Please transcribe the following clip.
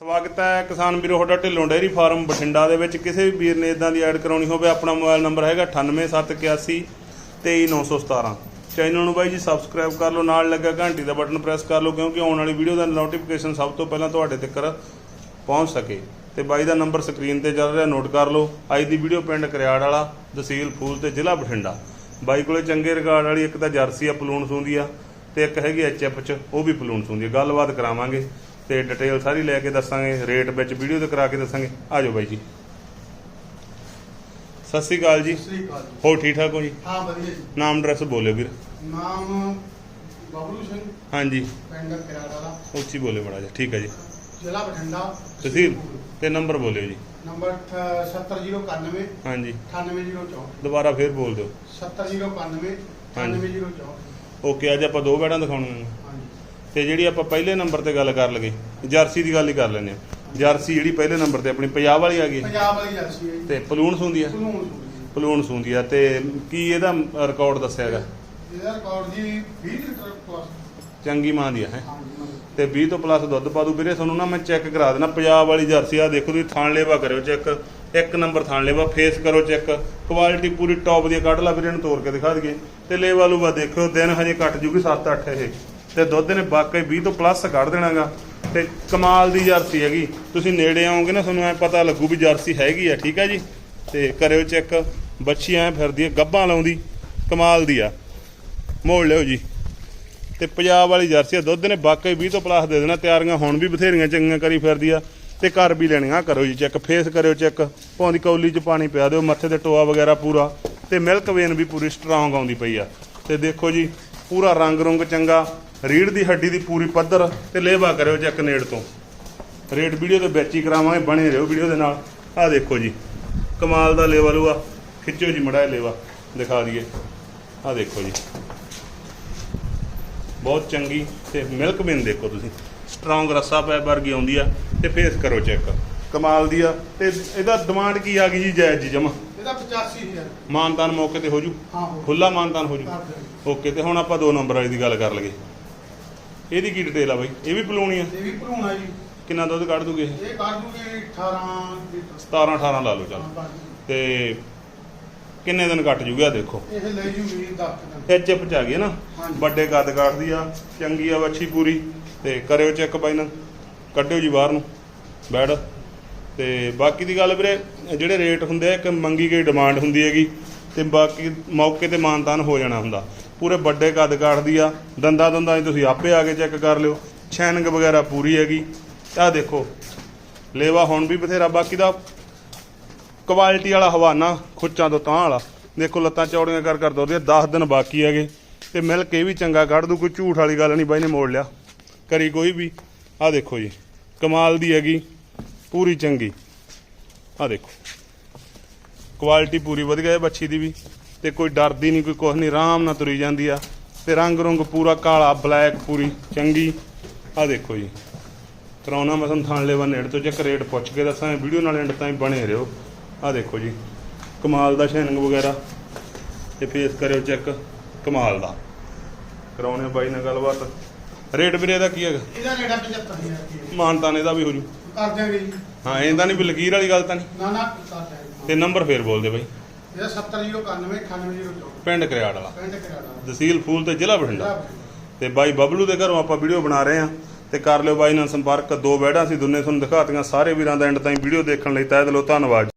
ਸਵਾਗਤ ਹੈ ਕਿਸਾਨ ਵੀਰੋ, ਤੁਹਾਡਾ ਢਿੱਲੋਂ ਡੇਅਰੀ ਫਾਰਮ ਬਠਿੰਡਾ ਦੇ ਵਿੱਚ। ਕਿਸੇ ਵੀ ਵੀਰ ਨੇ ਇਦਾਂ ਦੀ ਐਡ ਕਰਾਉਣੀ ਹੋਵੇ, ਆਪਣਾ ਮੋਬਾਈਲ ਨੰਬਰ ਹੈਗਾ 98781 23917 ਚੈਨਲ ਨੂੰ ਬਾਈ ਜੀ ਸਬਸਕ੍ਰਾਈਬ ਕਰ ਲਓ, ਨਾਲ ਲੱਗਾ ਘੰਟੀ ਦਾ ਬਟਨ ਪ੍ਰੈਸ ਕਰ ਲਓ, ਕਿਉਂਕਿ ਆਉਣ ਵਾਲੀ ਵੀਡੀਓ ਦਾ ਨੋਟੀਫਿਕੇਸ਼ਨ ਸਭ ਤੋਂ ਪਹਿਲਾਂ ਤੁਹਾਡੇ ਤੱਕ ਪਹੁੰਚ ਸਕੇ। ਤੇ ਬਾਈ ਦਾ ਨੰਬਰ ਸਕਰੀਨ ਤੇ ਚੱਲ ਰਿਹਾ, ਨੋਟ ਕਰ ਲਓ। ਅੱਜ ਦੀ ਵੀਡੀਓ ਪਿੰਡ ਕਰਿਆੜ ਵਾਲਾ, ਤਹਿਸੀਲ ਫੂਲ ਤੇ ਜ਼ਿਲ੍ਹਾ ਬਠਿੰਡਾ। ਬਾਈ ਕੋਲੇ ਚੰਗੇ ਰਿਕਾਰਡ ਵਾਲੀ ਇੱਕ ਤਾਂ ਜਰਸੀ ਆ, ਪਲੂਣ ਸੁੰਦੀ ਆ, ਤੇ ਇੱਕ ਹੈਗੀ ਐਚਐਫ ਚ, ਉਹ ਵੀ ਪਲੂਣ ਸੁੰਦੀ ਆ। ਗੱਲਬਾਤ ਕਰਾਵਾਂਗੇ। ਤੇ ਡਿਟੇਲ ਸਾਰੀ ਲੈ ਕੇ ਦੱਸਾਂਗੇ ਰੇਟ ਵਿੱਚ ਵੀਡੀਓ ਤੇ ਕਰਾ ਕੇ ਦੱਸਾਂਗੇ। ਆ ਜਾਓ ਬਾਈ ਜੀ। ਸਤਿ ਸ਼੍ਰੀ ਅਕਾਲ ਜੀ। ਸ੍ਰੀ ਅਕਾਲ ਜੀ। ਹੋ ਠੀਕ ਠਾਕ ਹੋ ਜੀ? ਹਾਂ ਵਧੀਆ ਜੀ। ਨਾਮ ਐਡਰੈਸ ਬੋਲਿਓ ਵੀਰ। ਨਾਮ ਬਬਲੂ ਸਿੰਘ ਹਾਂਜੀ। ਪਿੰਡ ਕਿਰਾੜਾ ਦਾ ਉੱਚੀ ਬੋਲੇ ਬੜਾ ਜੀ ਠੀਕ ਹੈ ਜੀ। ਜ਼ਿਲ੍ਹਾ ਬਠਿੰਡਾ। ਤਹਿਸੀਲ ਤੇ ਨੰਬਰ ਬੋਲਿਓ ਜੀ। ਨੰਬਰ 70091 ਹਾਂਜੀ। 98064 ਦੁਬਾਰਾ ਫੇਰ ਬੋਲ ਦਿਓ। 70091 ਹਾਂਜੀ। 98064 ਓਕੇ ਅੱਜ ਆਪਾਂ ਦੋ ਬੈੜਾਂ ਦਿਖਾਉਣੀਆਂ ਨੇ। ਹਾਂਜੀ। ਤੇ ਜਿਹੜੀ ਆਪਾਂ ਪਹਿਲੇ ਨੰਬਰ ਤੇ ਗੱਲ ਕਰ ਲਗੇ ਜਰਸੀ ਦੀ ਗੱਲ ਹੀ ਕਰ ਲੈਨੇ ਆ ਜਰਸੀ ਜਿਹੜੀ ਪਹਿਲੇ ਨੰਬਰ ਤੇ ਆਪਣੀ ਪੰਜਾਬ ਵਾਲੀ ਆ ਗਈ। ਪੰਜਾਬ ਵਾਲੀ ਜਰਸੀ ਹੈ ਜੀ। ਤੇ ਪਲੂਣ ਸੂੰਦੀ ਆ? ਕਾਨੂੰਨ ਸੂਰੀ ਪਲੂਣ ਸੂੰਦੀ ਆ ਤੇ ਕੀ ਇਹਦਾ ਰਿਕਾਰਡ ਦੱਸਿਆ ਹੈਗਾ? ਇਹਦਾ ਰਿਕਾਰਡ ਜੀ 20 ਲੀਟਰ ਪਲੱਸ ਚੰਗੀ ਮਾਂ ਦੀ ਆ ਹੈ? ਤੇ 20 ਤੋਂ ਪਲੱਸ ਦੁੱਧ ਪਾ ਦੂ ਵੀਰੇ ਤੁਹਾਨੂੰ ਨਾ ਮੈਂ ਚੈੱਕ ਕਰਾ ਦੇਣਾ ਪੰਜਾਬ ਵਾਲੀ ਜਰਸੀ ਆ ਦੇਖੋ ਤੁਸੀਂ ਥਾਣ ਲੇਵਾ ਕਰਿਓ ਚੈੱਕ ਇੱਕ ਨੰਬਰ ਥਾਣ ਲੇਵਾ ਫੇਸ ਕਰੋ ਚੈੱਕ ਕੁਆਲਿਟੀ ਪੂਰੀ ਟੌਪ ਦੀ ਆ, ਕੱਢ ਲਾ ਵੀਰੇ ਨੂੰ ਤੋੜ ਕੇ ਦਿਖਾ ਦਈਏ। ਤੇ ਲੇਵਾ ਲੂਵਾ ਦੇਖਿਓ ਦਿਨ ਹਜੇ ਕੱਟ ਜੂਗੀ 7-8 ਇਹ। ਤੇ ਦੁੱਧ ਨੇ ਵਾਕਈ 20 ਤੋਂ ਪਲੱਸ ਕੱਢ ਦੇਣਾਗਾ। ਤੇ ਕਮਾਲ ਦੀ ਜਰਸੀ ਹੈਗੀ। ਤੁਸੀਂ ਨੇੜੇ ਆਓਗੇ ਨਾ, ਤੁਹਾਨੂੰ ਐ ਪਤਾ ਲੱਗੂ ਵੀ ਜਰਸੀ ਹੈਗੀ ਆ, ਠੀਕ ਆ ਜੀ? ਤੇ ਕਰਿਓ ਚੈੱਕ ਬੱਚੀ ਐ ਫਿਰਦੀ ਆ, ਗੱਬਾਂ ਲਾਉਂਦੀ। ਕਮਾਲ ਦੀ ਆ। ਮੋੜ ਲਿਓ ਜੀ। ਤੇ ਪੰਜਾਬ ਵਾਲੀ ਜਰਸੀ ਆ, ਦੁੱਧ ਨੇ ਵਾਕਈ 20 ਤੋਂ ਪਲੱਸ ਦੇ ਦੇਣਾ। ਤਿਆਰੀਆਂ ਹੁਣ ਵੀ ਬਥੇਰੀਆਂ ਚੰਗੀਆਂ ਕਰੀ ਫਿਰਦੀ ਆ। ਤੇ ਘਰ ਵੀ ਲੈਣੀਆਂ ਕਰੋ ਜੀ ਚੈੱਕ ਫੇਸ ਕਰਿਓ ਚੈੱਕ। ਪਾਉਂਦੀ ਕੌਲੀ 'ਚ ਪਾਣੀ ਪਿਆ ਦਿਓ, ਮੱਥੇ ਤੇ ਟੋਆ ਵਗੈਰਾ ਪੂਰਾ। ਤੇ ਮਿਲਕ ਵੇਨ ਵੀ ਪੂਰੀ ਸਟਰੋਂਗ ਆਉਂਦੀ ਪਈ ਆ। ਤੇ ਦੇਖੋ ਜੀ, ਪੂਰਾ ਰੰਗ ਰੁੰਗ ਚੰਗਾ। ਰੀੜ ਦੀ ਹੱਡੀ ਦੀ ਪੂਰੀ ਪੱਧਰ ਤੇ ਲੇਵਾ ਕਰਿਓ ਚੈੱਕ ਨੇੜ ਤੋਂ। ਰੇਟ ਵੀਡੀਓ ਦੇ ਵਿੱਚ ਹੀ ਕਰਾਵਾਂਗੇ ਬਣੇ ਰਹੋ ਵੀਡੀਓ ਦੇ ਨਾਲ। ਆਹ ਦੇਖੋ ਜੀ ਕਮਾਲ ਦਾ ਲੇਵਾ ਲੂਆ। ਖਿੱਚੋ ਜੀ ਮੜਾ ਲੇਵਾ ਦਿਖਾ ਦਈਏ। ਆਹ ਦੇਖੋ ਜੀ। ਬਹੁਤ ਚੰਗੀ ਤੇ ਮਿਲਕ ਬਿਨ ਦੇਖੋ ਤੁਸੀਂ। ਸਟਰੋਂਗ ਰੱਸਾ ਪੈ ਵਰਗੀ ਆਉਂਦੀ ਆ ਤੇ ਫੇਸ ਕਰੋ ਚੈੱਕ। ਕਮਾਲ ਦੀ ਆ। ਤੇ ਇਹਦਾ ਡਿਮਾਂਡ ਕੀ ਆ ਗਈ ਜੀ ਜਾਇਜ਼ ਜੀ ਜਮਾ? ਇਹਦਾ 85000 ਮਾਨਤਾਨ ਮੌਕੇ ਤੇ ਹੋ ਜੂ? ਹਾਂ ਖੁੱਲਾ ਮਾਨਤਾਨ ਹੋ ਜੂ। ਓਕੇ ਤੇ ਹੁਣ ਆਪਾਂ ਦੋ ਨੰਬਰ ਵਾਲੀ ਦੀ ਗੱਲ ਕਰ ਲਈਏ। ਇਹਦੀ ਕੀ ਡਿਟੇਲ ਆ ਬਾਈ? ਇਹ ਵੀ ਪਲੂਣੀ ਆ? ਇਹ ਵੀ ਭਰੂਣਾ ਜੀ। ਕਿੰਨਾ ਦੁੱਧ ਕੱਢ ਦੂਗੇ ਇਹ? ਇਹ ਕਰ ਦੂਗੇ 18 ਲੀਟਰ। 17 18 ਲਾ ਲਓ ਚੱਲ। ਤੇ ਕਿੰਨੇ ਦਿਨ ਕੱਟ ਜੂਗਾ ਦੇਖੋ? ਇਹ ਲੈ ਜੂ ਵੀ 10 ਦਿਨ। ਐਚ ਐਫ ਚ ਆ ਗਈ ਹੈ ਨਾ? ਹਾਂਜੀ। ਵੱਡੇ ਕੱਦ ਕਾਟਦੀ ਆ ਚੰਗੀ ਆ ਵੱਛੀ ਪੂਰੀ। ਤੇ ਕਰਿਓ ਚੈੱਕ ਬਾਈ ਨਾ। ਕੱਢਿਓ ਜੀ ਬਾਹਰ ਨੂੰ। ਬੈਡ ਤੇ ਬਾਕੀ ਦੀ ਗੱਲ ਵੀਰੇ ਜਿਹੜੇ ਰੇਟ ਹੁੰਦੇ ਆ ਇੱਕ ਮੰਗੀ ਗਈ ਡਿਮਾਂਡ ਹੁੰਦੀ ਹੈਗੀ। ਤੇ ਬਾਕੀ ਮੌਕੇ ਤੇ ਮਾਨਤਾਨ ਹੋ ਜਾਣਾ ਹੁੰਦਾ। ਪੂਰੇ ਵੱਡੇ ਕੱਦ ਕਾਟਦੀ ਆ, ਦੰਦਾ ਦੰਦਾਂ 'ਚ ਤੁਸੀਂ ਆਪੇ ਆ ਕੇ ਚੈੱਕ ਕਰ ਲਿਓ। ਛੈਨਿੰਗ ਵਗੈਰਾ ਪੂਰੀ ਹੈਗੀ। ਆਹ ਦੇਖੋ, ਲੇਵਾ ਹੁਣ ਵੀ ਬਥੇਰਾ, ਬਾਕੀ ਦਾ ਕੁਆਲਿਟੀ ਵਾਲਾ ਹਵਾਨਾ ਖੁੱਚਾਂ ਤੋਂ ਤਾਂ ਵਾਲਾ। ਦੇਖੋ ਲੱਤਾਂ ਚੌੜੀਆਂ ਕਰ ਕਰ ਦੋਦੀਆਂ 10 ਦਿਨ ਬਾਕੀ ਹੈਗੇ। ਤੇ ਮਿਲ ਕੇ ਵੀ ਚੰਗਾ ਕੱਢ ਦੂ, ਕੋਈ ਝੂਠ ਵਾਲੀ ਗੱਲ ਨਹੀਂ ਬਾਈ ਨੇ ਮੋੜ ਲਿਆ। ਕਰੀ ਕੋਈ ਵੀ। ਆਹ ਦੇਖੋ ਜੀ, ਕਮਾਲ ਦੀ ਹੈਗੀ, ਪੂਰੀ ਚੰਗੀ। ਆਹ ਦੇਖੋ ਕੁਆਲਿਟੀ ਪੂਰੀ ਵਧੀਆ ਹੈ ਬੱਚੀ ਦੀ ਵੀ। ਤੇ ਕੋਈ ਡਰਦੀ ਨਹੀਂ ਕੋਈ ਕੁਛ ਨਹੀਂ ਆਰਾਮ ਨਾਲ ਤੁਰੀ ਜਾਂਦੀ ਆ। ਤੇ ਰੰਗ ਰੁੰਗ ਪੂਰਾ ਕਾਲਾ ਬਲੈਕ ਪੂਰੀ ਚੰਗੀ। ਆਹ ਦੇਖੋ ਜੀ। ਕਰਾਉਣਾ ਮਸਨ ਥਾਣ ਲੈਵਾ ਨੇੜ ਤੋਂ ਚੈੱਕ ਰੇਟ ਪੁੱਛ ਕੇ ਦੱਸਾਂ ਵੀਡੀਓ ਨਾਲ ਐਂਡ ਤਾਈਂ ਬਣੇ ਰਹੋ। ਆਹ ਦੇਖੋ ਜੀ। ਕਮਾਲ ਦਾ ਸ਼ੈਨਿੰਗ ਵਗੈਰਾ। ਤੇ ਫੇਸ ਕਰਿਓ ਚੈੱਕ ਕਮਾਲ ਦਾ। ਕਰਾਉਣੇ ਬਾਈ ਨਾਲ ਗੱਲਬਾਤ। ਰੇਟ ਵੀਰੇ ਦਾ ਕੀ ਹੈਗਾ? ਇਹਦਾ ਰੇਟ ਆ 75000 ਰੁਪਏ। ਮਾਨਤਾਨ ਇਹਦਾ ਵੀ ਹੋ ਜੂ। ਕਰ ਦਿਆਂਗੇ ਜੀ। ਹਾਂ ਇਹਦਾ ਨਹੀਂ ਵੀ ਲਕੀਰ ਵਾਲੀ ਗੱਲ ਤਾਂ ਨਹੀਂ? ਨਾ ਨਾ ਤੇ ਨੰਬਰ ਫੇਰ ਬੋਲ ਦੇ ਬਾਈ। ਇਹਦਾ 70091 98064 ਪਿੰਡ ਕਰਿਆੜ ਵਾਲਾ। ਪਿੰਡ ਕਿਰਾੜਾ ਤਹਿਸੀਲ ਫੂਲ ਤੇ ਜ਼ਿਲ੍ਹਾ ਬਠਿੰਡਾ। ਜ਼ਿਲ੍ਹਾ ਬਠਿੰਡਾ। ਤੇ ਬਾਈ ਬਬਲੂ ਦੇ ਘਰੋਂ ਆਪਾਂ ਵੀਡੀਓ ਬਣਾ ਰਹੇ ਆ ਤੇ ਕਰ ਲਿਓ ਬਾਈ ਨਾਲ ਸੰਪਰਕ। ਦੋ ਬੈੜਾਂ ਸੀ ਦੋਨੇ ਤੁਹਾਨੂੰ ਦਿਖਾਤੀਆਂ। ਸਾਰੇ ਵੀਰਾਂ ਦਾ ਐਂਡ ਤਾਈਂ ਵੀਡੀਓ ਦੇਖਣ ਲਈ ਤਹਿ ਦਿਲੋਂ ਧੰਨਵਾਦ।